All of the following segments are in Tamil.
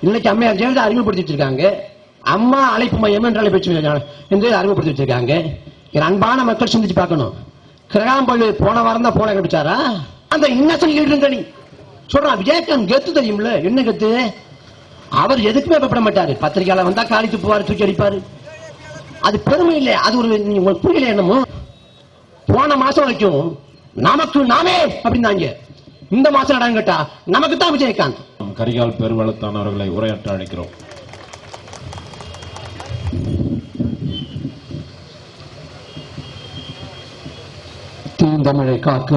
இன்னைக்கு அம்மையார் ஜெயலலிதா அறிமுகப்படுத்தி வச்சிருக்காங்க அம்மா அழைப்பு மையம் என்று அழைப்பு என்று அறிமுகப்படுத்தி வச்சிருக்காங்க என் அன்பான மக்கள் சிந்திச்சு பார்க்கணும். கிரகாம்பள்ளி போன வாரம் தான் போன கண்டுச்சாரா அந்த இன்னசன் லீடருங்க நீ. சொல்றான் விஜயகாந்த் கெத்து தெரியும்ல? என்ன கெத்து? அவர் எதுக்குமே பயப்பட மாட்டாரு. பத்திரிகையாளர் வந்தா காலி துப்புவாரு தூக்கி அடிப்பாரு. அது பெருமை இல்லை. அது ஒரு உங்களுக்கு புரியல என்னமோ? போன மாசம் வரைக்கும் நமக்கு நாமே அப்படின்னாங்க. இந்த மாசம் இடம் கேட்டா நமக்கு தான் விஜயகாந்த். கரிகால் பெருவளத்தான் அவர்களை உரையாற்ற அழைக்கிறோம். தீந்தமிழை காக்க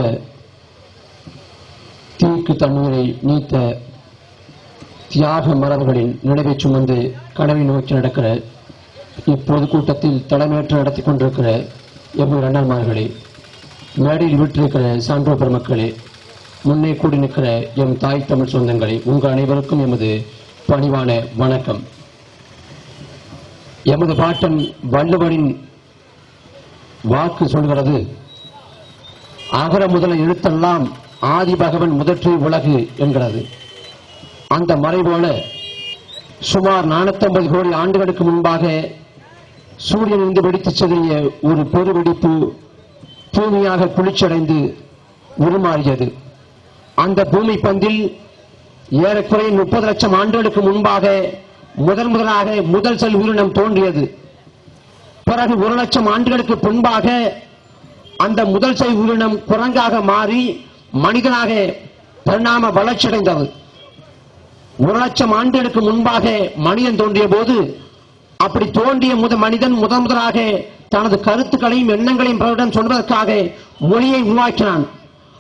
தீக்கு தண்ணீரை நீத்த தியாக மரபுகளின் நினைவை சுமந்து கனவை நோக்கி நடக்கிற இப்போது கூட்டத்தில் தலைமையேற்று நடத்தி கொண்டிருக்கிற எவ்வளவு அண்ணன்மார்களே மேடையில் விட்டிருக்கிற சான்றோர் பெருமக்களே முன்னே கூடி நிற்கிற எம் தாய் தமிழ் சொந்தங்களை உங்கள் அனைவருக்கும் எமது பணிவான வணக்கம். எமது பாட்டன் வள்ளுவரின் வாக்கு சொல்கிறது அகர முதல எழுத்தெல்லாம் ஆதி பகவன் முதற்று உலகு என்கிறது. அந்த மறைபோல சுமார் 450 கோடி ஆண்டுகளுக்கு முன்பாக சூரியன் இருந்து வெடித்து சிதறிய ஒரு பெருவெடிப்பு பூமியாக குளிச்சடைந்து உருமாறியது. அந்த பூமி பந்தில் ஏறக்குறைய முப்பது லட்சம் ஆண்டுகளுக்கு முன்பாக முதன் முதலாக முதல் செல் உயிரினம் தோன்றியது. பிறகு ஒரு லட்சம் ஆண்டுகளுக்கு முன்பாக அந்த முதல் செல் உயிரினம் குரங்காக மாறி மனிதனாக பரிணாம வளர்ச்சியடைந்தது. ஒரு லட்சம் ஆண்டுகளுக்கு முன்பாக மனிதன் தோன்றிய போது அப்படி தோன்றிய முத மனிதன் முதன் முதலாக தனது கருத்துக்களையும் எண்ணங்களையும் பிறரிடம் சொல்வதற்காக மொழியை உருவாக்கினான்.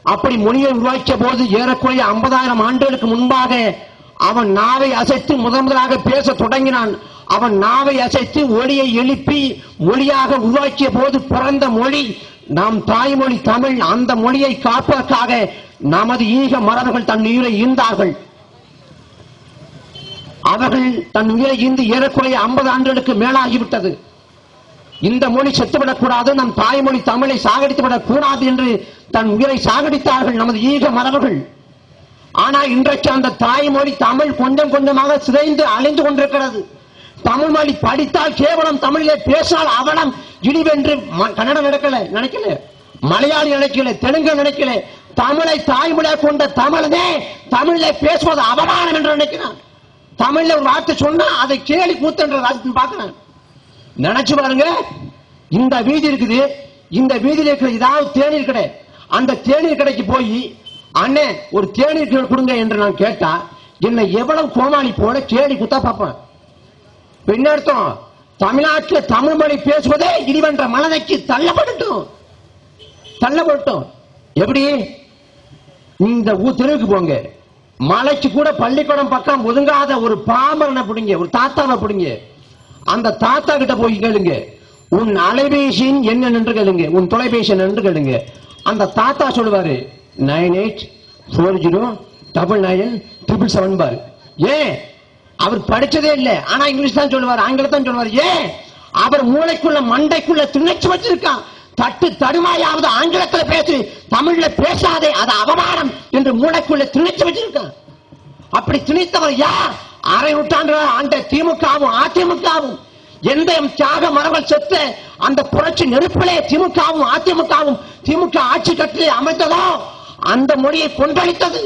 அப்படி மொழியை உருவாக்கிய போது ஏறக்குறைய ஐம்பதாயிரம் ஆண்டுகளுக்கு முன்பாக அவன் நாவை அசைத்து முதன் முதலாக பேச தொடங்கினான். அவன் நாவை அசைத்து ஒளியை எழுப்பி மொழியாக உருவாக்கிய போது பிறந்த மொழி நாம் தாய்மொழி தமிழ் அந்த மொழியை காப்பதற்காக நமது ஈக மரபுகள் தன் உயிரை ஈந்தார்கள். அவர்கள் தன் உயிரை ஈந்து ஏறக்குறைய ஐம்பது ஆண்டுகளுக்கு மேலாகிவிட்டது. இந்த மொழி செத்துவிடக் கூடாது நம் தாய்மொழி தமிழை சாகடித்துவிடக் கூடாது என்று தன் உயிரை சாகடித்தார்கள் நமது ஈக மரபுகள் ஆனால் இன்றைக்கு அந்த தாய்மொழி தமிழ் கொஞ்சம் கொஞ்சமாக சிதைந்து அழிந்து கொண்டிருக்கிறது. தமிழ் மொழி படித்தால் கேவலம் தமிழிலே பேசினால் அவலம் இழிவென்று ம- கன்னடம் நடக்கல நினைக்கல. மலையாளி நினைக்கல தெலுங்கு நினைக்கல. தமிழை தாய்மொழியாக கொண்ட தமிழனே தமிழிலே பேசுவது அவமானம் என்று நினைக்கிறான். தமிழ்ல ஒரு வார்த்தை சொன்னா அதை கேலி கூத்துன்ற ராஜ்யத்தின் பார்க்கிறேன். நினைச்சு பாருங்க இந்த வீதி இருக்குது இந்த வீதியில இருக்கிற ஏதாவது தேநீர் கிடையாது. அந்த தேநீர் கடைக்கு போய் அண்ணே ஒரு தேநீர் கடை கொடுங்க என்று நான் கேட்டா என்னை எவ்வளவு கோமாளி போல கேடி குத்தா பார்ப்பேன் பின்னர்த்தம் தமிழ்நாட்டில் தமிழ் மொழி பேசுவதே இடிவென்ற மனதைக்கு தள்ளப்படட்டும். தள்ளப்படட்டும். எப்படி? இந்த ஊர் தெருவுக்கு போங்க. மலைக்கு கூட பள்ளிக்கூடம் பக்கம் ஒதுங்காத ஒரு பாமரனை பிடிங்க ஒரு தாத்தாவை பிடிங்க. அந்த தாத்தா கிட்ட போய் கேளுங்க. உன் அலைபேசியின் என்ன நின்று கேளுங்க உன் தொலைபேசி நின்று கேளுங்க. அந்த தாத்தா சொல்லுவாரு nine eight four zero double nine triple seven four ஏன்? அவர் படிச்சதே இல்ல ஆனா இங்கிலீஷ் தான் சொல்லுவார் ஆங்கிலத்தான் சொல்லுவார். ஏன்? அவர் மூளைக்குள்ள மண்டைக்குள்ள திணைச்சு வச்சிருக்கான். தட்டு தடுமாயாவது ஆங்கிலத்துல பேசு தமிழ்ல பேசாதே அது அவமானம் என்று மூளைக்குள்ள திணைச்சு வச்சிருக்கான். அப்படி திணித்தவர் யார்? அரை நூற்றாண்டு ஆண்ட திமுகவும் அதிமுகவும். எந்த எம் தியாக மரங்கள் செத்து அந்த புரட்சி நெருப்பிலே திமுகவும் அதிமுகவும் திமுக ஆட்சி கட்டி அமைத்ததோ அந்த மொழியை கொன்றளித்தது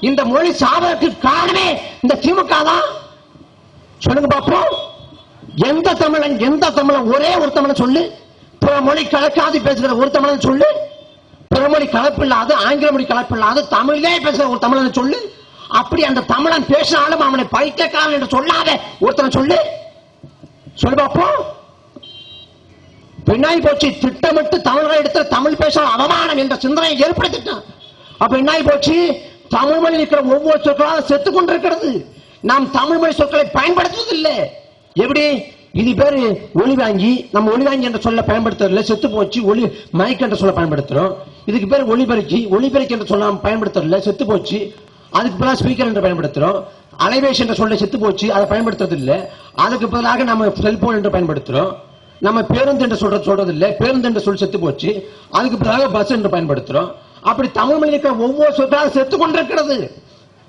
இந்த மொழி சாதனத்திற்கு காரணமே இந்த திமுக தான். சொல்லுங்க பாப்போம். எந்த தமிழன் எந்த தமிழன்? ஒரே ஒரு தமிழன் சொல்லு. பிற மொழி கலக்காது பேசுகிற ஒரு தமிழன் சொல்லு. பிற மொழி கலப்பில்லாது ஆங்கில மொழி கலப்பில்லாது தமிழே பேசுகிற ஒரு தமிழனை சொல்லு. அப்படி அந்த தமிழன் பேசினாலும் அவனை பைத்தியக்காரன் என்று சொல்லாத ஒருத்தனை சொல்லு. சொல்லு பாப்போம். பெண்ணாய் போச்சு திட்டமிட்டு தமிழர்கள் எடுத்து தமிழ் பேச அவமானம் என்ற சிந்தனையை ஏற்படுத்திட்டான். அப்ப என்னாய் போச்சு தமிழ் மொழி இருக்கிற ஒவ்வொரு சொற்களாக செத்து கொண்டிருக்கிறது. நாம் தமிழ் மொழி சொற்களை பயன்படுத்துவதில்லை. எப்படி? இது பேரு ஒளி வாங்கி நம்ம ஒளி வாங்கி என்ற சொல்ல பயன்படுத்துறதில்ல. செத்து போச்சு ஒளி மைக் என்ற சொல்ல பயன்படுத்துறோம். இதுக்கு பேர் ஒளிபெருக்கி ஒளிபெருக்கி என்ற சொல்ல பயன்படுத்துறதில்ல. செத்து போச்சு அதுக்கு பதிலாக ஸ்பீக்கர் என்று பயன்படுத்துறோம். அலைவேஷ் என்ற சொல்ல செத்து போச்சு அதை பயன்படுத்துறதில்லை. அதுக்கு பதிலாக நம்ம செல்போன் என்று பயன்படுத்துறோம். நம்ம பேருந்து என்று சொல்ற சொல்றது இல்ல பேருந்து என்று சொல்லி செத்து போச்சு. அதுக்கு பிறகு பஸ் என்று பயன்படுத்துறோம். அப்படி தமிழ் மொழிக்க ஒவ்வொரு சொற்களாக செத்து கொண்டிருக்கிறது.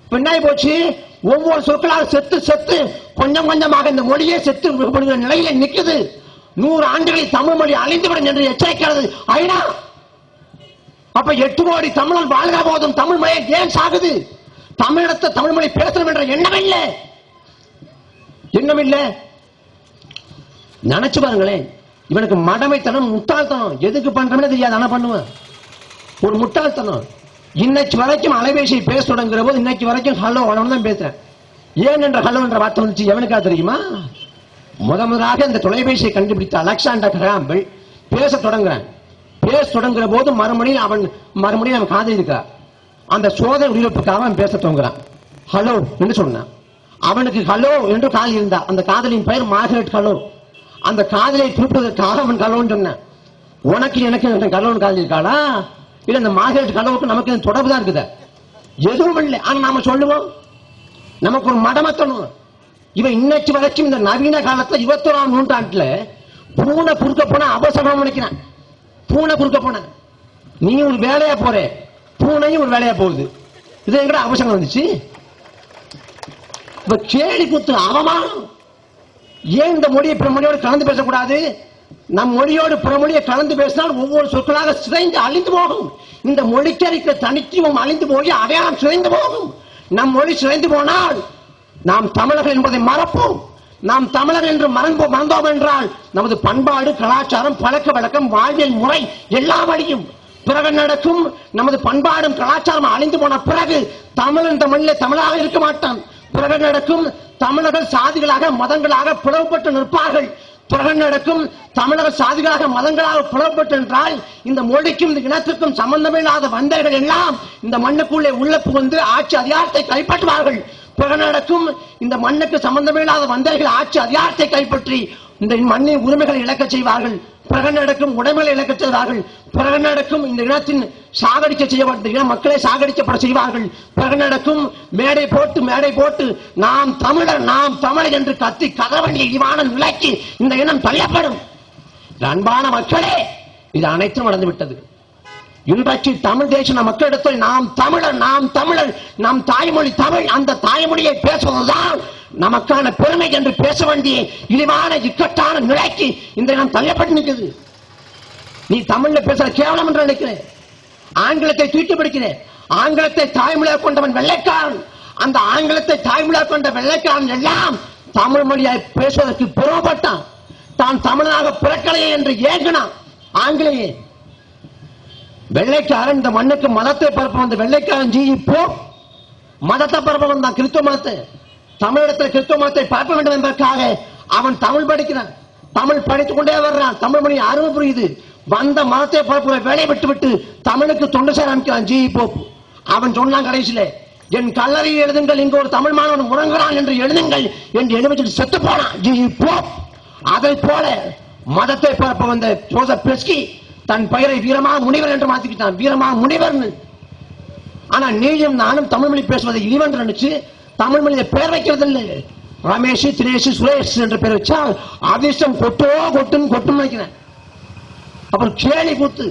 பின்னாய் போச்சு. ஒவ்வொரு சொற்களாக செத்து செத்து கொஞ்சம் கொஞ்சமாக இந்த மொழியே செத்து நிலையில நிக்குது. நூறு ஆண்டுகளில் தமிழ் மொழி அழிந்துவிடும் என்று எச்சரிக்கிறது. ஐநா! அப்ப எட்டு கோடி தமிழர் வாழ்க போதும். தமிழ் மொழி ஏன் சாகுது? தமிழிடத்தை தமிழ் மொழி பேசணும் என்ற எண்ணம் இல்லை. எண்ணம் இல்லை. நினைச்சு பாருங்களேன். இவனுக்கு மடமைத்தனம் முட்டாள்தனம். எதுக்கு பண்றோம்னு தெரியாது. ஆனா பண்ணுவேன். ஒரு முட்டாள்தனம். இன்னைக்கு வரைக்கும் அலைபேசியை பேச தொடங்குற போது இன்னைக்கு வரைக்கும் ஹலோ அவ்வளவு தான் பேசுறேன். ஏன் என்ற ஹலோ என்ற வார்த்தை வந்துச்சு? எவனுக்கா தெரியுமா? முத முதலாக இந்த தொலைபேசியை கண்டுபிடித்த அலெக்சாண்டர் கிராம்பிள் பேச தொடங்குறான். பேச தொடங்குற போது மறுபடியும் அவன் மறுபடியும் அவன் காதலி அந்த சோதனை உயிரிழப்புக்காக அவன் பேச தொடங்குறான். ஹலோ என்று சொன்னான். அவனுக்கு ஹலோ என்று காதலி இருந்தா அந்த காதலின் பெயர் மார்கரெட் ஹலோ. அந்த காதலை குறிப்பதற்காக அவன் ஹலோன்னு சொன்னான் உனக்கு எனக்கு எனக்கு கலவன் இருக்காளா? இல்ல இந்த மார்கரெட் கலவுக்கு நமக்கு இந்த தொடர்பு தான் இருக்குது? எதுவும் இல்லை. ஆனா நாம சொல்லுவோம். நமக்கு ஒரு மடமத்தணும் இவன் இன்னைக்கு வரைக்கும் இந்த நவீன காலத்துல இருபத்தோராம் நூற்றாண்டுல பூனை குறுக்க போனா அபசகம் நினைக்கிறான். பூனை குறுக்க போன. நீ ஒரு வேலையா போற? பூனையும் ஒரு வேலையா போகுது. இது கூட அவசரம் வந்துச்சு? இப்ப கேலி குத்து அவமானம். ஏன் இந்த மொழியை பிற மொழியோடு கலந்து பேசக்கூடாது? நம் மொழியோடு பிற மொழியை கலந்து பேசினால் ஒவ்வொரு சொற்களாக சிதைந்து அழிந்து போகும். இந்த மொழிக்கு இருக்கிற தனித்துவம் அழிந்து போய் அடையாளம் சிதைந்து போகும். நம் மொழி சிதைந்து போனால் நாம் தமிழர்கள் என்பதை மறப்போம். நாம் தமிழர் என்று மறந்தோம் மறந்தோம் என்றால் நமது பண்பாடு கலாச்சாரம் பழக்க வழக்கம் வாழ்வியல் முறை எல்லாம் அழியும். பிறகு நடக்கும் நமது பண்பாடும் கலாச்சாரம் அழிந்து போன பிறகு தமிழ் என்ற தமிழில் தமிழாக இருக்க மாட்டான். பிறகு நடக்கும் தமிழர்கள் சாதிகளாக மதங்களாக பிளவுபட்டு நிற்பார்கள். பிறகு நடக்கும் தமிழக சாதிகளாக மதங்களாக பிளவுபட்டு என்றால் இந்த மொழிக்கும் இந்த இனத்திற்கும் சம்பந்தமில்லாத வந்தர்கள் எல்லாம் இந்த மண்ணுக்குள்ளே உள்ள புகுந்து ஆட்சி அதிகாரத்தை கைப்பற்றுவார்கள். பிறகு நடக்கும் இந்த மண்ணுக்கு சம்பந்தமில்லாத வந்தர்கள் ஆட்சி அதிகாரத்தை கைப்பற்றி இந்த மண்ணின் உரிமைகளை இழக்கச் செய்வார்கள். பிறகு நடக்கும் உடைமைகளை இழக்கச் பிறகு நடக்கும் இந்த இனத்தின் சாகடிக்க செய்யப்பட்ட மக்களை சாகடிக்கப்பட செய்வார்கள். பிறகு நடக்கும் மேடை போட்டு மேடை போட்டு நாம் தமிழர் நாம் தமிழர் என்று கத்தி கதற இழிவான நிலைக்கு இந்த இனம் தள்ளப்படும். அன்பான மக்களே இது அனைத்தும் நடந்துவிட்டது. இன்றைக்கு தமிழ் தேச மக்களிடத்தில் நாம் தமிழர் நாம் தமிழர் நம் தாய்மொழி தமிழ் அந்த தாய்மொழியை பேசுவதுதான் நமக்கான பெருமை என்று பேச வேண்டிய இழிவான இக்கட்டான நிலைக்கு இந்த இனம் தள்ளப்பட்டு நிற்குது. நீ தமிழ்ல பேசுற கேவலம் என்று நினைக்கிறேன். ஆங்கிலத்தை தூக்கி பிடிக்கிறேன். ஆங்கிலத்தை தாய்மொழியாக கொண்டவன் வெள்ளைக்காரன். அந்த ஆங்கிலத்தை தாய்மொழியாக கொண்ட வெள்ளைக்காரன் எல்லாம் தமிழ் மொழியை பேசுவதற்கு பெருமைப்பட்டான் தான் தமிழனாக பிறக்கலையே என்று ஏங்கினான். ஆங்கிலேயே. வெள்ளைக்காரன் இந்த மண்ணுக்கு மதத்தை பரப்ப வந்த வெள்ளைக்காரன் ஜி இப்போ மதத்தை பரப்ப வந்தான் கிறிஸ்துவ மதத்தை. தமிழிடத்தில் கிறிஸ்துவ மதத்தை பார்க்க வேண்டும் என்பதற்காக அவன் தமிழ் படிக்கிறான். தமிழ் படித்துக் கொண்டே வர்றான். தமிழ் மொழி அருமை புரியுது. வந்த மதத்தை பரப்புற வேலையை விட்டு விட்டு தமிழுக்கு தொண்டு சேர ஆரம்பிக்கிறான். ஜி போப் அவன் சொன்னான் கடைசியில என் கல்லறையை எழுதுங்கள் இங்கு ஒரு தமிழ் மாணவன் உறங்குறான் என்று எழுதுங்கள் என்று எழுதி செத்து போனான். ஜி போப் அதை போல மதத்தை பரப்ப வந்த ஜோசப் பெஸ்கி தன் பெயரை வீரமா முனிவர் என்று மாத்திக்கிட்டான். வீரமா முனிவர்னு. ஆனா நீயும் நானும் தமிழ் மொழி பேசுவதை இழிவென்று நினைச்சு தமிழ் மொழியில பேர் வைக்கிறது இல்லை ரமேஷ் தினேஷ் சுரேஷ் என்ற பேர் வச்சால் அதிர்ஷ்டம் கொட்டோ கொட்டும் கொட்டும் வைக்கிறேன். அப்புறம் கேலி கூத்து.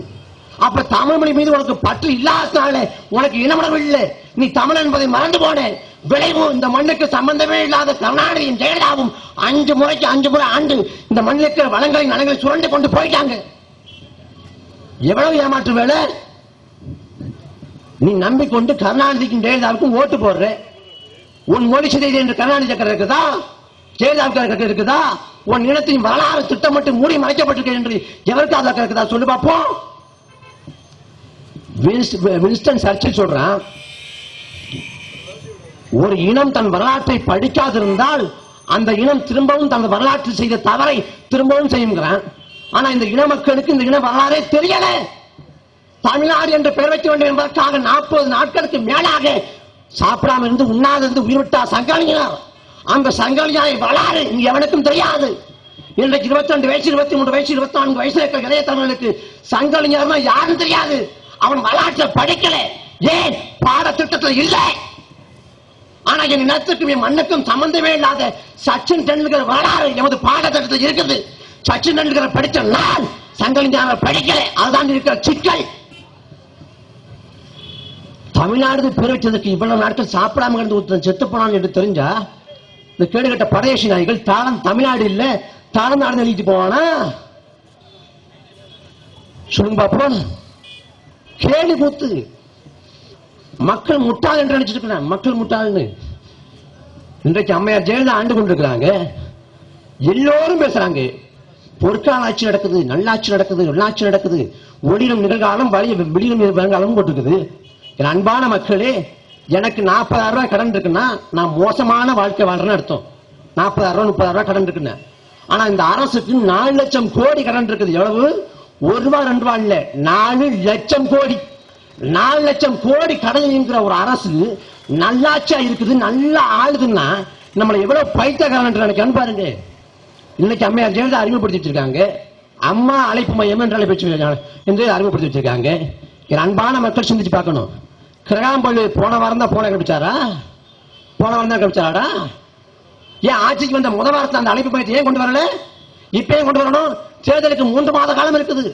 அப்ப தமிழ் மொழி மீது உனக்கு பற்று இல்லாதனால உனக்கு இனமடவில்லை. இல்லை நீ தமிழ் என்பதை மறந்து போன விளைவு இந்த மண்ணுக்கு சம்பந்தமே இல்லாத கருணாநிதியும் ஜெயலலிதாவும் அஞ்சு முறைக்கு அஞ்சு முறை ஆண்டு இந்த மண்ணுக்கு வளங்களை நலங்களை சுரண்டு கொண்டு போயிட்டாங்க. எவ்வளவு ஏமாற்று வேலை? நீ நம்பிக்கொண்டு கருணாநிதிக்கும் ஜெயலலிதாவுக்கும் ஓட்டு போடுற உன் மொழி சிதை என்று கருணாநிதி சக்கரம் இருக்குதா? ஜெயலலிதாவுக்கு இருக்குதா? உன் இனத்தின் வரலாறு திட்டமிட்டு மூடி மறைக்கப்பட்டிருக்கேன் என்று எவருக்கு இருக்குதா? சொல்லு பார்ப்போம் வின்ஸ்டன் சர்ச்சில் சொல்றான் ஒரு இனம் தன் வரலாற்றை படிக்காதிருந்தால் அந்த இனம் திரும்பவும் தனது வரலாற்றில் செய்த தவறை திரும்பவும் செய்யுங்கிறான். ஆனா இந்த இன மக்களுக்கு இந்த இன வரலாறே தெரியல. தமிழ்நாடு என்று பெயர் வைக்க வேண்டும் என்பதற்காக நாற்பது நாட்களுக்கு மேலாக சாப்பிடாம இருந்து உண்ணாது இருந்து உயிர்விட்டா சங்காளியார் அந்த சங்காளியாய் வளாறு எவனுக்கும் தெரியாது. இன்றைக்கு இருபத்தி ரெண்டு வயசு இருபத்தி மூணு வயசு இருபத்தி நான்கு வயசுல இருக்கிற இளைய தமிழனுக்கு சங்காளியார்னா யாரும் தெரியாது. அவன் வரலாற்றை படிக்கல. ஏன்? பாடத்திட்டத்தில் இல்லை. ஆனா என் இனத்துக்கும் என் மண்ணுக்கும் சம்பந்தமே இல்லாத சச்சின் டெண்டுல்கர் வரலாறு எமது பாடத்திட்டத்தில் இருக்குது. சச்சின் டெண்டுல்கர் படிச்ச நான் சங்கலிஞான படிக்கல. அதுதான் இருக்கிற சிக்கல். தமிழ்நாடு பேர் வச்சதுக்கு இவ்வளவு நாட்கள் சாப்பிடாம கிடந்து ஒருத்தன் செத்து போனான் என்று தெரிஞ்சா இந்த கேடுகட்ட படையசி நாய்கள் தாளம் தமிழ்நாடு இல்ல தாளம் நாடு எழுதிட்டு போவானா? சொல்லுங்க பாப்போம். கேடு கூத்து. மக்கள் முட்டாள் என்று நினைச்சிட்டு மக்கள் முட்டாள்னு. இன்றைக்கு அம்மையார் ஜெயலலிதா ஆண்டு கொண்டிருக்கிறாங்க. எல்லோரும் பேசுறாங்க. பொற்கால ஆட்சி நடக்குது நல்லாட்சி நடக்குது நல்லாட்சி நடக்குது. ஒளிரும் நிகழ்காலம் வழி வெளியிலும் வருங்காலம் போட்டுருக்குது. என் அன்பான மக்களே எனக்கு நாற்பதாயிரம் ரூபாய் கடன் இருக்குன்னா நான் மோசமான வாழ்க்கை வாழ்றேன்னு அர்த்தம். நாற்பதாயிரம் ரூபாய் முப்பதாயிரம் ரூபாய் கடன் இருக்குன்னு. ஆனா இந்த அரசுக்கு நாலு லட்சம் கோடி கடன் இருக்குது. எவ்வளவு? ஒரு ரூபா ரெண்டு ரூபா இல்ல. நாலு லட்சம் கோடி. நாலு லட்சம் கோடி கடன்ங்கிற ஒரு அரசு நல்லாட்சியா இருக்குது நல்லா ஆளுதுன்னா நம்மளை எவ்வளவு பைத்தியக்காரன் நினைக்கணும் பாருங்க. இன்னைக்கு அம்மையார் ஜெயலலிதா அறிமுகப்படுத்தி வச்சிருக்காங்க. அம்மா அழைப்பு மையம் என்று அழைப்பு என்று அறிமுகப்படுத்தி வச்சிருக்காங்க. என் அன்பான மக்கள் சிந்திச்சு பார்க்கணும். கிரகாம்பள்ளி போன வாரம் தான் போன கழிச்சாரா போன வாரம் தான் கழிச்சாராடா ஏன் ஆட்சிக்கு வந்த முத வாரத்தில் அந்த அழைப்பு மையத்தை ஏன் கொண்டு வரல? இப்பயும் கொண்டு வரணும்? தேர்தலுக்கு மூன்று மாத காலம் இருக்குது.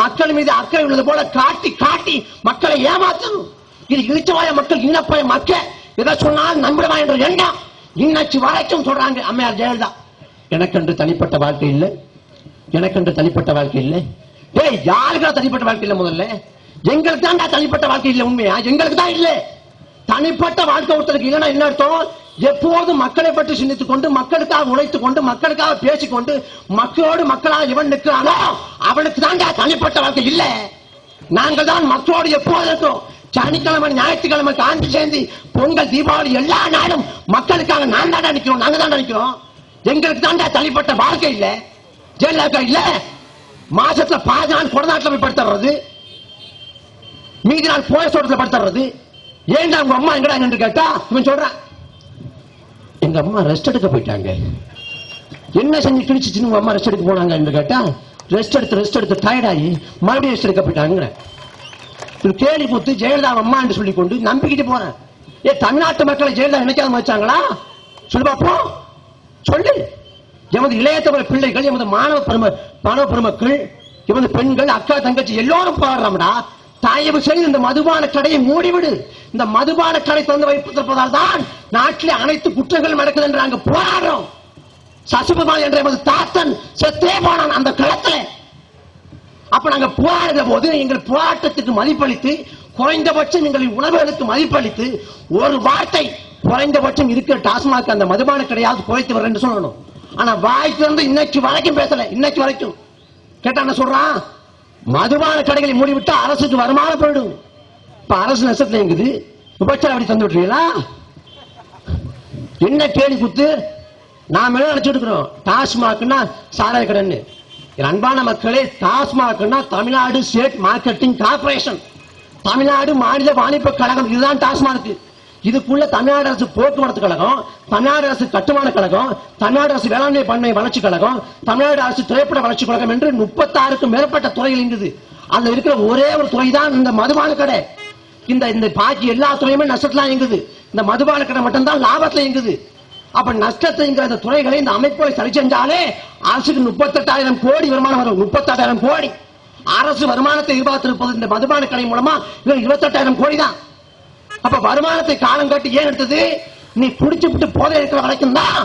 மக்கள் மீது அக்கறை உள்ளது போல காட்டி காட்டி மக்களை ஏமாத்தணும் இது இழிச்சவாய மக்கள் இனப்பாய மக்கள் எதை சொன்னால் நம்பிடுவா என்ற எண்ணம் இன்னச்சு வரைக்கும் சொல்றாங்க அம்மையார் ஜெயலலிதா. எனக்கென்று தனிப்பட்ட வாழ்க்கை இல்லை. எனக்கென்று தனிப்பட்ட வாழ்க்கை இல்லை. ஏய் யாருக்கா தனிப்பட்ட வாழ்க்கை இல்லை முதல்ல? எங்களுக்கு தான் தனிப்பட்ட வாழ்க்கை இல்லை உண்மையா? எங்களுக்கு தான் இல்லை. தனிப்பட்ட வாழ்க்கை ஒருத்தருக்கு இல்லைன்னா என்ன அர்த்தம்? எப்போதும் மக்களை பற்றி சிந்தித்துக் கொண்டு மக்களுக்காக உழைத்துக் கொண்டு மக்களுக்காக பேசிக்கொண்டு மக்களோடு மக்களாக இவன் நிற்கிறானோ அவனுக்கு தான் தனிப்பட்ட வாழ்க்கை இல்லை. நாங்கள் தான் மக்களோடு எப்போதும் இருக்கோம். சனிக்கிழமை ஞாயிற்றுக்கிழமை காந்தி ஜெயந்தி பொங்கல் தீபாவளி எல்லா நாளும் மக்களுக்காக நான் தான் நிற்கிறோம் நாங்க தான் நினைக்கிறோம் எங்களுக்கு தாண்டா தனிப்பட்ட வாழ்க்கை இல்லை. ஜெயலலிதா இல்ல? மாசத்துல பாதி நாள் கொடநாட்டில் போய் படுத்துறது. மீதி நாள் போயஸ் தோட்டத்தில் படுத்துறது. ஏன்டா உங்க அம்மா எங்கடா என்று கேட்டா? இவன் சொல்றான் எங்க அம்மா ரெஸ்ட் எடுக்க போயிட்டாங்க. என்ன செஞ்சு கிழிச்சிச்சு உங்க அம்மா ரெஸ்ட் எடுக்க போனாங்க? என்று கேட்டா ரெஸ்ட் எடுத்து ரெஸ்ட் எடுத்து டயர்டாகி மறுபடியும் ரெஸ்ட் எடுக்க போயிட்டாங்க ஒரு கேலி கூத்து ஜெயலலிதா அம்மா என்று சொல்லி கொண்டு நம்பிக்கிட்டு போறேன். ஏ தமிழ்நாட்டு மக்களை ஜெயலலிதா நினைக்காம வச்சாங்களா? சொல்லு பாப்போம் சொல்லு. எமது இளைய தமிழ் பிள்ளைகள் எமது மாணவ பெரும மாணவ பெருமக்கள் எமது பெண்கள் அக்கா தங்கச்சி எல்லோரும் போராடுறாங்கடா தயவு செய்து இந்த மதுபான கடையை மூடிவிடு. இந்த மதுபான கடை திறந்து வைப்பதற்கால் தான் நாட்டிலே அனைத்து குற்றங்களும் நடக்குது என்று நாங்க போராடுறோம். சசிகுமார் என்ற எமது தாத்தன் செத்தே போனான் அந்த களத்தில் அப்ப நாங்க போராடுற போது எங்கள் போராட்டத்துக்கு மதிப்பளித்து குறைந்தபட்சம் எங்களின் உணர்வுகளுக்கு மதிப்பளித்து ஒரு வார்த்தை குறைந்தபட்சம் இருக்கிற டாஸ்மாக் அந்த மதுபான கடையாவது குறைத்து வரேன்னு சொல்லணும். ஆனா வாய்க்கு வந்து இன்னைக்கு வரைக்கும் பேசல இன்னைக்கு வரைக்கும். கேட்டா என்ன சொல்றான்? மதுபான கடைகளை மூடிவிட்டா அரசுக்கு வருமானம் போயிடும். இப்ப அரசு நஷ்டத்துல இருக்குது விபச்சாரம் அப்படி தந்து விட்டுறீங்களா என்ன கேள்வி குத்து? நாம என்ன நினைச்சிட்டு இருக்கிறோம்? டாஸ்மாக்னா சாராய கடைன்னு. அன்பான மக்களே டாஸ்மாக்னா Tamil Nadu state marketing corporation Tamil Nadu மாநில வாணிப கழகம் இதுதான் டாஸ்மாக் இதுக்குள்ள தமிழ்நாடு அரசு போக்குவரத்து கழகம் தமிழ்நாடு அரசு கட்டுமான கழகம் தமிழ்நாடு அரசு வேளாண்மை பண்ணை வளர்ச்சி கழகம் தமிழ்நாடு அரசு திரைப்பட வளர்ச்சி கழகம் என்று முப்பத்தாறுக்கும் மேற்பட்ட துறைகள் இருந்தது. அதுல இருக்கிற ஒரே ஒரு துறை தான் இந்த மதுபான கடை. இந்த இந்த பாக்கி எல்லா துறையுமே நஷ்டத்துல இயங்குது. இந்த மதுபான கடை மட்டும்தான் லாபத்துல இயங்குது. அப்ப நஷ்டத்தைங்கிற அந்த துறைகளை இந்த அமைப்புகளை சரி செஞ்சாலே அரசுக்கு முப்பத்தெட்டாயிரம் கோடி வருமானம் வரும். முப்பத்தெட்டாயிரம் கோடி. அரசு வருமானத்தை எதிர்பார்த்திருப்பது இந்த மதுபான கடை மூலமா இது இருபத்தெட்டாயிரம் கோடி தான் அப்ப வருமானத்தை காலம் காட்டி ஏன் எடுத்தது? நீ புடிச்சு விட்டு போதை இருக்கிற வரைக்கும் தான்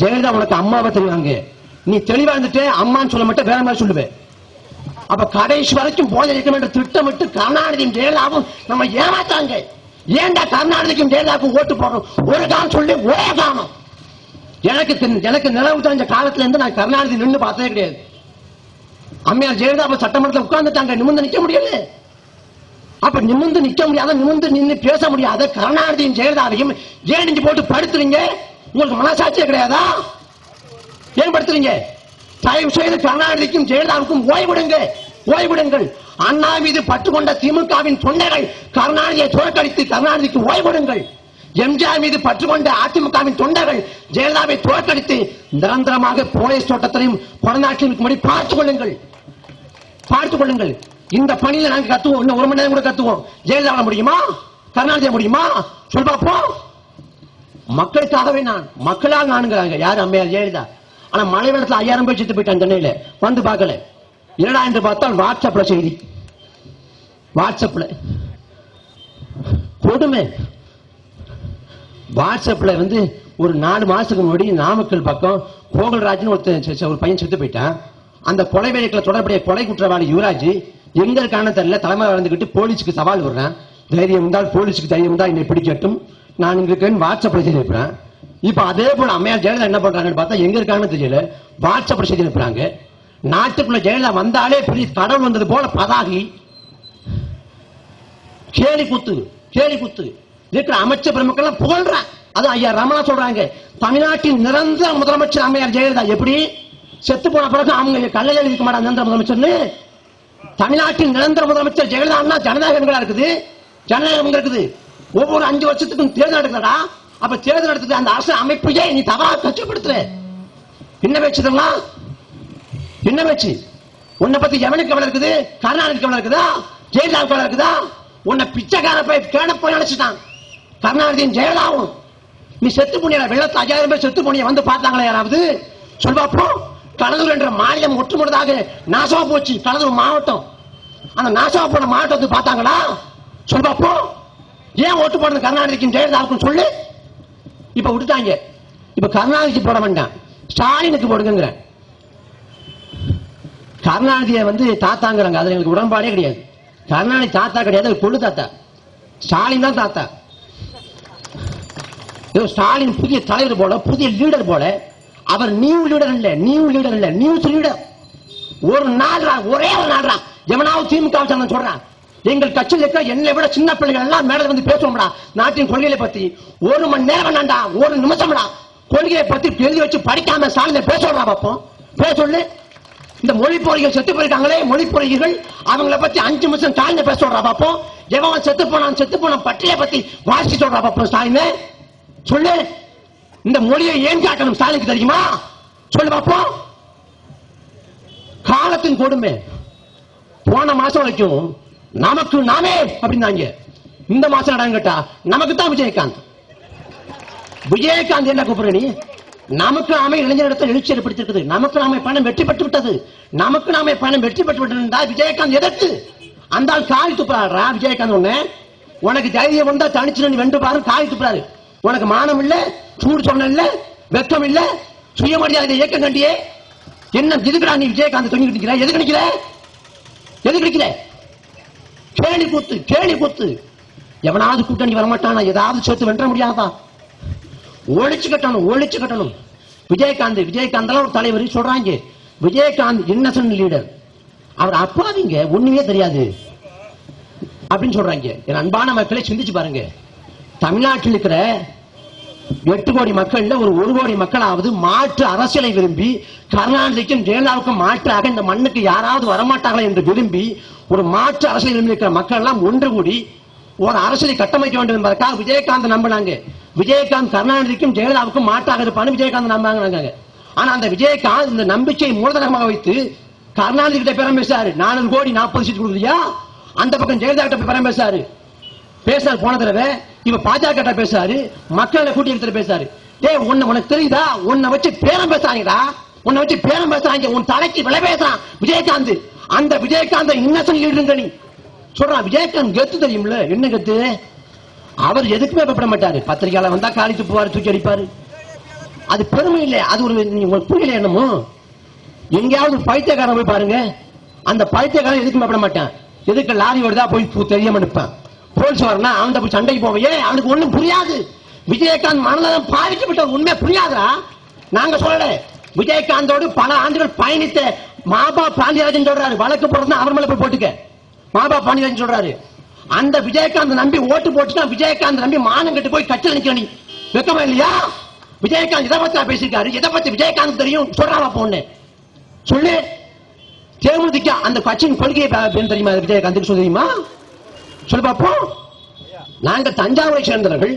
ஜெயலலிதா உனக்கு அம்மாவை தெரிவாங்க நீ தெளிவா இருந்துட்டு அம்மான்னு சொல்ல மட்டும் வேற மாதிரி சொல்லுவேன் அப்ப கடைசி வரைக்கும் போதை இருக்கும் என்று திட்டமிட்டு கருணாநிதியும் ஜெயலலிதாவும் நம்ம ஏமாத்தாங்க. ஏன்டா கருணாநிதிக்கும் ஜெயலலிதாவுக்கும் ஓட்டு போடுறோம்? ஒரு காலம் சொல்லி ஒரே காலம். எனக்கு எனக்கு நிலவு தெரிஞ்ச காலத்துல இருந்து நான் கருணாநிதி நின்று பார்த்ததே கிடையாது. அம்மையார் ஜெயலலிதா சட்டமன்றத்தில் உட்கார்ந்துட்டாங்க நிமிர்ந்து நிக்க முடியல. அப்ப நிமிர்ந்து நிக்க முடியாத நிமிந்து நின்னு பேச முடியாத கருணாநிதியும் ஜெயலலிதாவையும் ஏன் நீங்க போட்டு படுத்துறீங்க? உங்களுக்கு மனசாட்சியே கிடையாதா? ஏன் படுத்துறீங்க? தயவு செய்து கருணாநிதிக்கும் ஜெயலலிதாவுக்கும் ஓய்விடுங்க ஓய்விடுங்கள். அண்ணா மீது பட்டுக்கொண்ட திமுகவின் தொண்டைகள் கருணாநிதியை தோற்கடித்து கருணாநிதிக்கு ஓய்விடுங்கள். எம்ஜிஆர் மீது பற்றுக்கொண்ட அதிமுகவின் தொண்டர்கள் ஜெயலலிதாவை தோற்கடித்து நிரந்தரமாக போலீஸ் தோட்டத்திலையும் கொடநாட்டிலும் இருக்கும்படி பார்த்துக் கொள்ளுங்கள். பார்த்துக் கொள்ளுங்கள். இந்த பணியில நாங்க கத்துவோம். இன்னும் ஒரு மணி நேரம் கூட கத்துவோம். ஜெயலலிதா முடியுமா? கருணாநிதி முடியுமா? சொல் பார்ப்போம் மக்களுக்காகவே நான். மக்களாக நானுங்கிறாங்க யார் அம்மையார்? ஜெயலலிதா. ஆனா மழை வெள்ளத்துல ஐயாயிரம் பேர் செத்து போயிட்டேன் சென்னையில. வந்து பார்க்கல. என்னடா என்று பார்த்தால் வாட்ஸ்அப்ல செய்தி. வாட்ஸ்அப்ல. கொடுமை. வாட்ஸ்அப்ல வந்து ஒரு நாலு மாசத்துக்கு முன்னாடி நாமக்கல் பக்கம் கோகல்ராஜ்னு ஒருத்தன் ஒரு பையன் செத்து போயிட்டான். அந்த கொலை வேலைக்குள்ள தொடர்புடைய கொலை குற்றவாளி யுவராஜ் எங்க இருக்கான தெரியல. தலைமை வந்துகிட்டு போலீஸுக்கு சவால் விடுறேன். தைரியம் இருந்தால் போலீஸுக்கு தைரியம் இருந்தால் என்னை பிடிக்கட்டும். நான் இங்க இருக்கேன்னு வாட்ஸ்அப்ல செய்தி அனுப்புறேன். இப்ப அதே போல அம்மையார் ஜெயலலிதா என்ன பண்றாங்கன்னு பார்த்தா எங்க இருக்காங்கன்னு தெரியல. வாட்ஸ்அப்ல செய்தி அனுப்புறாங்க. நாட்டுக்குள்ள ஜெயலலிதா வந்தாலே பெரிய கடவுள் வந்தது போல பதாகி. கேலி குத்து கேலி குத்து. இருக்கிற அமைச்சர் பெருமக்கள் புகழ்றான். அது ஐயா ரமணா சொல்றாங்க. தமிழ்நாட்டின் நிரந்தர முதலமைச்சர் அம்மையார் ஜெயலலிதா எப்படி? செத்து போன பிறகு அவங்க கல்லையில் இருக்க மாட்டாங்க நிரந்தர முதலமைச்சர்னு. தமிழ்நாட்டின் நிரந்தர முதலமைச்சர் ஜெயலலிதா ஜனநாயகங்களா இருக்குது? ஜனநாயகம் இருக்குது? ஒவ்வொரு அஞ்சு வருஷத்துக்கும் தேர்தல் நடக்குதா அப்ப தேர்தல் நடத்துது அந்த அரசு அமைப்பையே நீ தவா கட்சிப்படுத்துற என்ன வச்சதெல்லாம் என்ன வச்சு உன்னை பத்தி எவனுக்கு கவலை இருக்குது? கருணாநிதி கவலை இருக்குதா? ஜெயலலிதா கவலை இருக்குதா? உன்னை பிச்சைக்கார போய் கேட போய் நினைச்சிட்டான் கருணாநிதியும் ஜெயலலாவும் நீ செத்து போனியா வெள்ளத்து ஐயாயிரம் பேர் செத்து போனிய வந்து பார்த்தாங்களா யாராவது? சொல்வாப்போ கடலூர் என்ற மாநிலம் ஒட்டுமொத்ததாக நாசமா போச்சு. கடலூர் மாவட்டம். அந்த நாசமா போன மாவட்டத்தை பார்த்தாங்களா? சொல்லப்போ ஏன் ஓட்டு போடுறது கருணாநிதிக்கும் ஜெயலலிதாவுக்கும் சொல்லு. இப்ப விட்டுட்டாங்க. இப்ப கருணாநிதிக்கு போட வேண்டாம். ஸ்டாலினுக்கு போடுங்கிறேன் கருணாநிதியை வந்து தாத்தாங்கிறாங்க. அதுல எங்களுக்கு உடன்பாடே கிடையாது. கருணாநிதி தாத்தா கிடையாது. அது கொள்ளு தாத்தா. ஸ்டாலின் தான் தாத்தா. ஏதோ ஸ்டாலின் புதிய தலைவர் போல புதிய லீடர் போல அவர் நியூ லீடர் இல்ல நியூ லீடர் இல்ல நியூஸ் லீடர் ஒரு நாள்ரா ஒரே ஒரு நாள்ரா எவனாவது திமுக சொல்றான் எங்கள் கட்சியில் இருக்கிற என்னை விட சின்ன பிள்ளைகள் எல்லாம் மேடல வந்து பேசுவோம்டா நாட்டின் கொள்கையை பத்தி. ஒரு மணி நேரம் வேண்டாம்டா ஒரு நிமிஷம்டா கொள்கையை பத்தி எழுதி வச்சு படிக்காம சாலின பேசுறா பார்ப்போம் பேச சொல்லு. இந்த மொழி பொறிகள் செத்து போயிருக்காங்களே மொழி பொறிகள் அவங்கள பத்தி அஞ்சு நிமிஷம் ஸ்டாலின பேச சொல்றா பார்ப்போம் எவன் செத்து போனான் செத்து போன பட்டியலை பத்தி வாசி சொல்றா பார்ப்போம் ஸ்டாலின் சொல்லு. இந்த மொழியை ஏன் காட்டணும் ஸ்டாலினுக்கு தெரியுமா? சொல்லு பாப்போம். காலத்தின் கொடுமை. போன மாசம் வரைக்கும் நமக்கு நாமே அப்படின்னாங்க. இந்த மாசம் இடம் கேட்டா நமக்கு தான் விஜயகாந்த். விஜயகாந்த் என்ன கூப்பிடுற நீ? நமக்கு நாமே இளைஞரிடத்தில் எழுச்சி ஏற்படுத்திருக்குது நமக்கு நாமே பணம் வெற்றி பெற்று விட்டது. நமக்கு நாமே பணம் வெற்றி பெற்று விட்டது விஜயகாந்த் எதற்கு? அந்த ஆள் காய் துப்புறாரா விஜயகாந்த் ஒண்ணு உனக்கு தைரியம் வந்தா தனிச்சு நின்று வென்று பாரு காய் துப்புறாரு. உனக்கு மானம் இல்ல சூடு சொன்ன இல்ல வெக்கம் இல்ல சுயமரியாதை இயக்கம் கண்டியே. என்ன எதுக்குடா நீ விஜயகாந்த் தொங்கிட்டு நிக்கிற? எதுக்கு நிக்கிற? எதுக்கு நிக்கிற? கேலி கூத்து கேலி கூத்து. எவனாவது கூட்டணி வரமாட்டானா? ஏதாவது சேர்த்து வென்ற முடியாதா? ஒழிச்சு கட்டணும் ஒழிச்சு கட்டணும். விஜயகாந்த் விஜயகாந்த் ஒரு தலைவர் சொல்றாங்க விஜயகாந்த் இன்னசென்ட் லீடர் அவர் அப்பாவிங்க ஒண்ணுமே தெரியாது. அப்படின்னு சொல்றாங்க. என் அன்பான மக்களை சிந்திச்சு பாருங்க. தமிழ்நாட்டில் இருக்கிற எட்டு கோடி மக்கள்ல ஒரு ஒரு கோடி மக்களாவது மாற்று அரசியலை விரும்பி கருணாநிதிக்கும் ஜெயலலிதாவுக்கும் மாற்றாக இந்த மண்ணுக்கு யாராவது வரமாட்டாங்களா என்று விரும்பி ஒரு மாற்று அரசியலை விரும்பி இருக்கிற மக்கள் எல்லாம் ஒன்று கூடி ஒரு அரசியலை கட்டமைக்க வேண்டும் என்பதற்காக விஜயகாந்த் நம்பினாங்க. விஜயகாந்த் கருணாநிதிக்கும் ஜெயலலிதாவுக்கும் மாற்றாக இருப்பான்னு விஜயகாந்த் நம்பாங்க ஆனா அந்த விஜயகாந்த் இந்த நம்பிக்கையை மூலதனமாக வைத்து கருணாநிதி கிட்ட பேரம் பேசாரு நானூறு கோடி நாற்பது சீட் கொடுக்குறியா? அந்த பக்கம் ஜெயலலிதா கிட்ட பேரம் பேசாரு பேசினார் போன தடவை இவ பாஜக கிட்ட மக்களை கூட்டி எடுத்து பேசுறாரு. டேய் உன்னை உனக்கு தெரியுதா? உன்னை வச்சு பேரம் பேசுறாங்கடா. உன்னை வச்சு பேரம் பேசுறாங்க. உன் தலைக்கு விலை பேசுறான் விஜயகாந்த். அந்த விஜயகாந்த இன்னசன் லீடருங்க நீ. சொல்றான் விஜயகாந்த் கெத்து தெரியும்ல? என்ன கெத்து? அவர் எதுக்குமே பயப்பட மாட்டாரு. பத்திரிகையாளர் வந்தா காலி துப்புவாரு தூக்கி அடிப்பாரு. அது பெருமை இல்லை அது ஒரு உங்களுக்கு புரியல என்னமோ? எங்கேயாவது பைத்தியக்காரன் போய் பாருங்க. அந்த பைத்தியக்காரன் எதுக்கு பயப்பட மாட்டான். எதுக்கு லாரி வருதா போய் தெரியாம நிற்பான் போலீஸ் வரனா அவன் போய் சண்டைக்கு போவையே அவனுக்கு ஒண்ணும் புரியாது. விஜயகாந்த் மனநலம் பாதிக்கப்பட்ட உண்மை புரியாதா? நாங்க சொல்லல. விஜயகாந்தோடு பல ஆண்டுகள் பயணித்த மாபா பாண்டியராஜன் சொல்றாரு. வழக்கு போடுறது அவர் மேல போய் போட்டுக்க. மாபா பாண்டியராஜன் சொல்றாரு. அந்த விஜயகாந்த் நம்பி ஓட்டு போட்டுனா விஜயகாந்த் நம்பி மானம் கட்டு போய் கட்சியில் நிக்கிற நீ. வெக்கமா இல்லையா? விஜயகாந்த் இதை பத்தி பேசியிருக்காரு. இதை பத்தி விஜயகாந்த் தெரியும்? சொல்றாவா பொண்ணு சொல்லு. தேமுதிக அந்த கட்சியின் கொள்கையை தெரியுமா? விஜயகாந்த் சொல்ல தெரியுமா? சொல்லு பார்ப்போம் நாங்க தஞ்சாவூரை சேர்ந்தவர்கள்.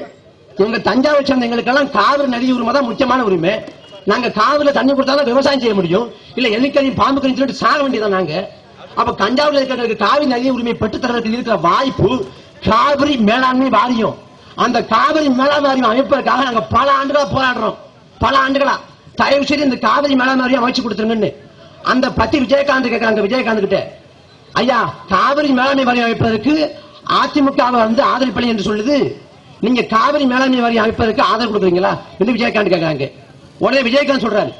எங்க தஞ்சாவூரை சேர்ந்த எங்களுக்கெல்லாம் காவிரி நதி உரிமை தான் முக்கியமான உரிமை. நாங்க காவிரில தண்ணி கொடுத்தா தான் விவசாயம் செய்ய முடியும். இல்ல எண்ணிக்கை பாம்பு கறி சொல்லிட்டு சாக வேண்டியதான் நாங்க. அப்ப தஞ்சாவூர்ல இருக்கிறவங்களுக்கு காவிரி நதி உரிமை பெற்று தரதுக்கு இருக்கிற வாய்ப்பு காவிரி மேலாண்மை வாரியம். அந்த காவிரி மேலாண்மை வாரியம் அமைப்பதற்காக நாங்க பல ஆண்டுகளா போராடுறோம். பல ஆண்டுகளா. தயவு செய்து இந்த காவிரி மேலாண்மை வாரியம் அமைச்சு கொடுத்துருங்கன்னு. அந்த பத்தி விஜயகாந்த் கேட்கிறாங்க விஜயகாந்த் கிட்ட. ஐயா காவிரி மேலாண்மை வாரியம் அமைப்பதற்கு அதிமுகவை வந்து ஆதரிப்பலை என்று சொல்லுது. நீங்க காவிரி மேலாண்மை வாரியம் அமைப்பதற்கு ஆதரவு கொடுக்குறீங்களா? என்று விஜயகாந்த் கேட்கறாங்க உடனே விஜயகாந்த் சொல்றாரு.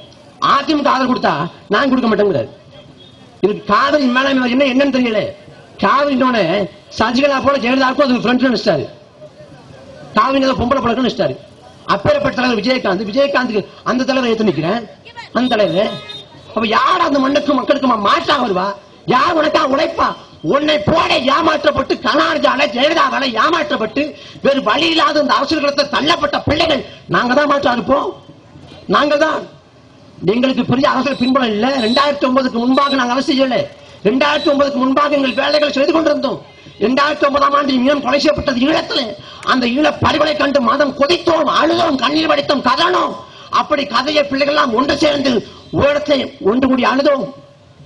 அதிமுக ஆதரவு கொடுத்தா நான் கொடுக்க மாட்டேங்கிறாரு. இதுக்கு காவிரி மேலாண்மை வாரியம் என்ன என்னன்னு தெரியல. காவிரினோட சசிகலா போல ஜெயலலிதாவுக்கும் அது ஃப்ரெண்ட் நினைச்சாரு காவிரி ஏதோ பொம்பளை பழக்கம் நினைச்சாரு அப்பேற்பட்ட தலைவர் விஜயகாந்த் விஜயகாந்துக்கு அந்த தலைவர் ஏத்து நிக்கிறேன். அந்த தலைவர் அப்ப யார் அந்த மண்ணுக்கும் மக்களுக்கு மாற்றா வருவா? யார் உனக்கா உழைப்பா? உன்னை போல ஏமாற்றப்பட்டு கலாநிதியால ஜெயலலிதாவால ஏமாற்றப்பட்டு வேறு வழி இல்லாத இந்த அரசியல்களத்தை தள்ளப்பட்ட பிள்ளைகள் நாங்க தான் மாற்றம் அனுப்போம். நாங்க தான் எங்களுக்கு பெரிய அரசியல் பின்புலம் இல்ல. ரெண்டாயிரத்தி ஒன்பதுக்கு முன்பாக நாங்கள் அரசு செய்யல. ரெண்டாயிரத்தி ஒன்பதுக்கு முன்பாக எங்கள் வேலைகள் செய்து கொண்டிருந்தோம். இரண்டாயிரத்தி ஒன்பதாம் ஆண்டு ஈழம் கொலை செய்யப்பட்டது ஈழத்தில். அந்த ஈழ படுகொலை கண்டு மதம் கொதித்தோம் அழுதோம் கண்ணீர் வடித்தோம் கதனோம் அப்படி கதையை பிள்ளைகள் எல்லாம் ஒன்று சேர்ந்து ஓரத்தை ஒன்று கூடி அழுதோம்.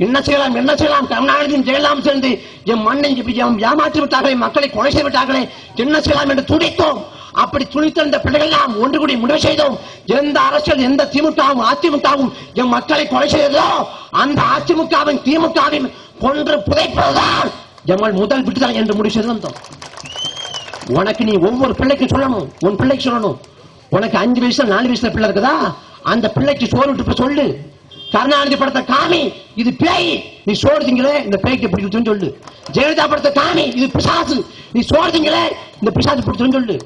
என்ன செய்யலாம் என்ன செய்யலாம்? கருணாநிதியும் ஜெயலலிதாவும் சேர்ந்து என் மண்ணை இப்படி ஏமாற்றி விட்டார்களே மக்களை கொலை செய்து விட்டார்களே என்ன செய்யலாம் என்று துடித்தோம். அப்படி துணித்திருந்த பிள்ளைகள் எல்லாம் ஒன்று கூடி முடிவு செய்தோம். எந்த அரசியல் எந்த திமுகவும் அதிமுகவும் என் மக்களை கொலை செய்ததோ அந்த அதிமுகவும் திமுகவும் கொன்று புதைப்பதுதான் எம்மல் முதல் விட்டுதான் என்று முடிவு செய்திருந்தோம். உனக்கு நீ ஒவ்வொரு பிள்ளைக்கு சொல்லணும் உன் பிள்ளைக்கு சொல்லணும். உனக்கு அஞ்சு வயசுல நாலு வயசுல பிள்ளை இருக்குதா? அந்த பிள்ளைக்கு சோறு விட்டு சொல்லு. கருணாநிதி படத்தை காமி இது பேய். நீ சோடுதீங்களே இந்த பேய்க்கு பிடிக்கிறதுன்னு சொல்லு. ஜெயலலிதா படத்தை காமி இது பிசாசு. நீ சோடுதீங்களே இந்த பிசாசு பிடிச்சிருன்னு சொல்லு.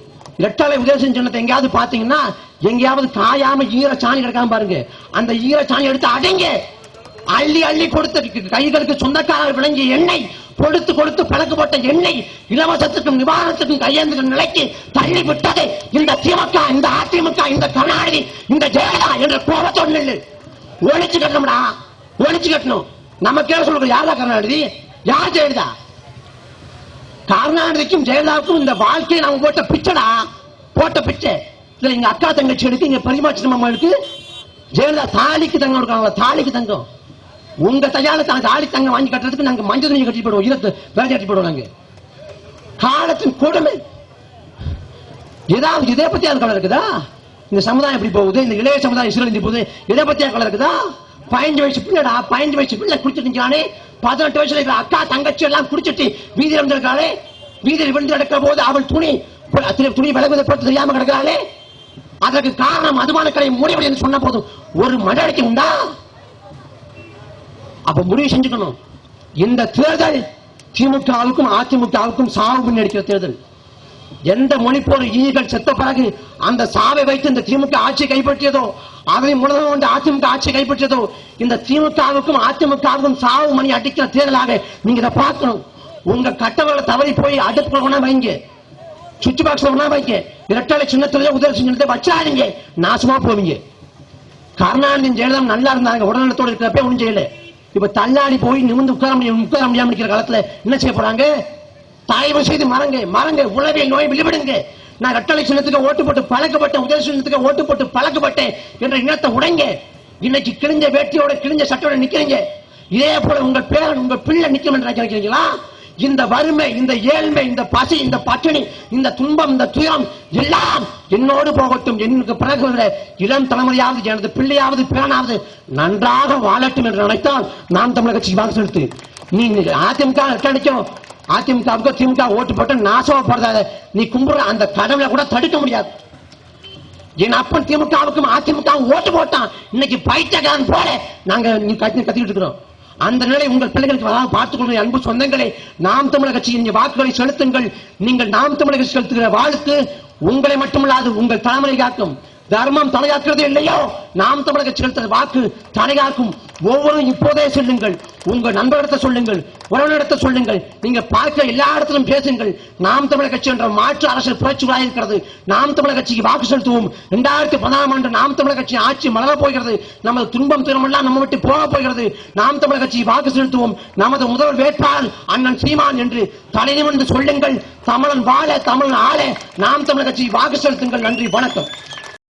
ரெட்டாலை உதயசன் சின்னத்தை எங்கேயாவது பார்த்தீங்கன்னா எங்கேயாவது காயாம ஈர சாணி கிடக்காம பாருங்க. அந்த ஈர சாணி எடுத்து அடைங்க. அள்ளி அள்ளி கொடுத்து கைகளுக்கு சொந்தக்காரர் விளங்கிய எண்ணெய் கொடுத்து கொடுத்து பழக்கப்பட்ட எண்ணெய் இலவசத்துக்கும் நிவாரணத்துக்கும் கையேந்துக்கும் நிலைக்கு தள்ளி விட்டது. இந்த திமுக இந்த அதிமுக இந்த கருணாநிதி இந்த ஜெயலலிதா என்ற கோபத்தோடு ஒழிச்சு கட்டணும்டா. ஒழிச்சு கட்டணும். நம்ம என்ன சொல்றது யாரா கருணாநிதி? யார் ஜெயலலிதா? கருணாநிதிக்கும் ஜெயலலிதாவுக்கும் இந்த வாழ்க்கையை நாம போட்ட பிச்சைடா. போட்ட பிச்சை. இதுல எங்க அக்கா தங்கச்சிகளுக்கு இங்க பரிமாற்ற அம்மாளுக்கு ஜெயலலிதா தாலிக்கு தங்கம் கொடுக்காங்க தாலிக்கு தங்கம். உங்க தையால தாலி தங்கம் வாங்கி கட்டுறதுக்கு நாங்க மஞ்சள் துணி கட்டி போடுவோம் ஈரத்து வேலை கட்டி போடுவோம் நாங்க. காலத்தின் கொடுமை. ஏதாவது இதே பத்தி அது கவலை இருக்குதா? இந்த சமுதாயம் எப்படி போகுது? இந்த இளைய சமுதாயம் சீரழிந்து போகுது. இதை பத்தி கவலை இருக்குதா? பதினஞ்சு வயசு பிள்ளைடா பதினஞ்சு வயசு பிள்ளை குடிச்சிட்டு பதினெட்டு வயசுல இருக்கிற அக்கா தங்கச்சி எல்லாம் குடிச்சிட்டு வீதியில் வந்திருக்காளே வீதியில் விழுந்து நடக்கிற போது அவள் துணி துணி விலகுவதை போட்டு தெரியாம கிடக்கிறாளே? அதற்கு காரணம் மதுபான கடை மூடிவிடு என்று சொன்ன போதும் ஒரு மடலைக்கு உண்டா? அப்ப முடிவு செஞ்சுக்கணும். இந்த தேர்தல் திமுகவுக்கும் அதிமுகவுக்கும் சாவு பின்னடிக்கிற தேர்தல். எந்த மணிப்பூர் ஈகள் செத்த பிறகு அந்த சாவை வைத்து இந்த திமுக ஆட்சி கைப்பற்றியதோ அதனை முழுவதும் கொண்டு அதிமுக ஆட்சி கைப்பற்றியதோ இந்த திமுகவுக்கும் அதிமுகவுக்கும் சாவு மணி அடிக்கிற தேர்தலாக நீங்க இதை பார்க்கணும். உங்க கட்டவர்களை தவறி போய் அடுப்புக்குள்ள கொண்டா வைங்க. சுவிட்ச் பாக்ஸ்ல கொண்டா வைங்க. இரட்டலை சின்னத்திலேயே உதவி சின்னத்தை வச்சாதீங்க நாசமா போவீங்க. கருணாநிதி ஜெயலலிதா நல்லா இருந்தாங்க. உடல்நலத்தோடு இருக்கிறப்ப ஒன்றும் செய்யல. இப்ப தள்ளாடி போய் நிமிர்ந்து உட்கார முடியும் உட்கார முடியாம இருக்கிற காலத்துல என்ன செய்ய போறாங்க? தயவு செய்து மறங்க மறங்க. உளவியல் நோய் விழிவிடுங்க நான் கட்டளை சின்னத்துக்கு ஓட்டு போட்டு பழக்கப்பட்டேன் உதவி சின்னத்துக்கு ஓட்டு போட்டு பழக்கப்பட்டேன் என்ற இனத்தை உடைங்க. இன்னைக்கு கிழிஞ்ச வேட்டியோட கிழிஞ்ச சட்டையோட நிக்கிறீங்க. இதே போல உங்க பேரன் உங்க பிள்ளை நிக்கும் என்று நினைக்கிறீங்களா? இந்த வறுமை இந்த ஏழ்மை இந்த பசி இந்த பட்டினி இந்த துன்பம் இந்த துயரம் எல்லாம் என்னோடு போகட்டும். எனக்கு பிறகு இளம் தலைமுறையாவது எனது பிள்ளையாவது பேனாவது நன்றாக வாழட்டும் என்று நினைத்தால் நான் தமிழக கட்சி வாக்கு செலுத்து. நீ அதிமுக கிடைக்கும் அதிமுகவுக்கு திமுக ஓட்டு போட்டு நாசமா போறத நீ கும்புற அந்த கடவுளை கூட தடுக்க முடியாது. என் அப்பன் திமுகவுக்கும் அதிமுக ஓட்டு போட்டான். இன்னைக்கு பைத்தியக்காரன் போல நாங்க நீ கத்தி கத்திட்டு இருக்கிறோம். அந்த நிலை உங்கள் பிள்ளைகளுக்கு வராமல் பார்த்துக் கொள்கிற அன்பு சொந்தங்களே நாம் தமிழக கட்சியின் வாக்குகளை செலுத்துங்கள். நீங்கள் நாம் தமிழக கட்சி செலுத்துகிற வாழ்த்து உங்களை மட்டுமல்லாது உங்கள் தலைமுறை காக்கும் தர்மம் தலையாக்குறது இல்லையோ? நாம் தமிழக கட்சி வாக்கு தலையாக்கும் ஒவ்வொரு இப்போதே சொல்லுங்கள். உங்க நண்பரிடத்தை சொல்லுங்கள் உறவினரிடத்தை சொல்லுங்கள். நீங்க பார்க்க எல்லா இடத்திலும் பேசுங்கள். நாம் தமிழக கட்சி என்ற மாற்று அரசியல் புரட்சி இருக்கிறது. நாம் தமிழக கட்சிக்கு வாக்கு செலுத்துவோம். இரண்டாயிரத்தி பதினாறாம் ஆண்டு நாம் தமிழக கட்சி ஆட்சி மலரப் போகிறது. நமது துன்பம் துயரமெல்லாம் நம்ம விட்டு போக போகிறது. நாம் தமிழக கட்சி வாக்கு செலுத்துவோம். நமது முதல்வர் வேட்பாளர் அண்ணன் சீமான் என்று தலைநிமிர்ந்து சொல்லுங்கள். தமிழன் வாழ தமிழன் ஆள. நாம் தமிழக கட்சி வாக்கு செலுத்துங்கள். நன்றி வணக்கம்.